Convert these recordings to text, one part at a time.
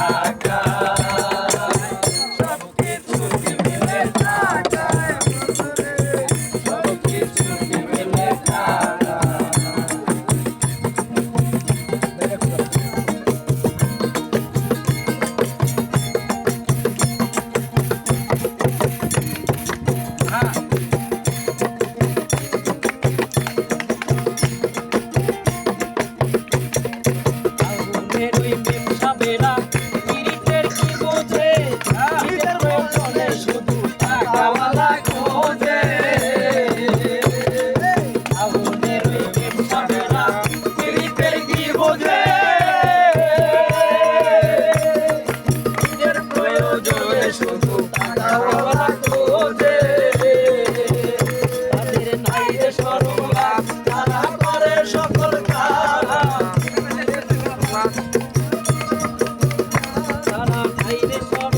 Aka. this one.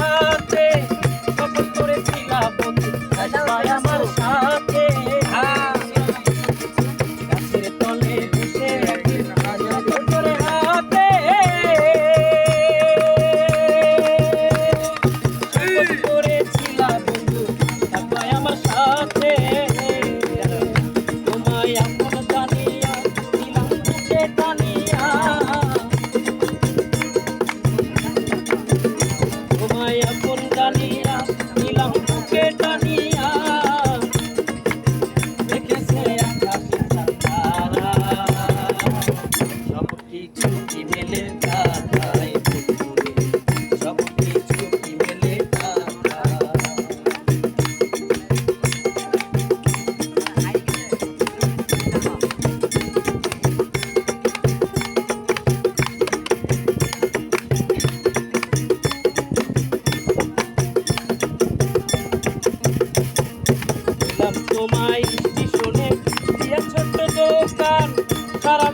হাতে তখন করে ছিলা বন্ধু। ভাই আমার সাথে গাছের তলে বসে একদিন করে হাতে করে ছিলা বন্ধু। ভাই আমার সাথে তোমায় আমার জানিয়া ছিলাম টানে। Dalila. তোমায় পিছনে দিয়া ছোট্ট দোকান সারা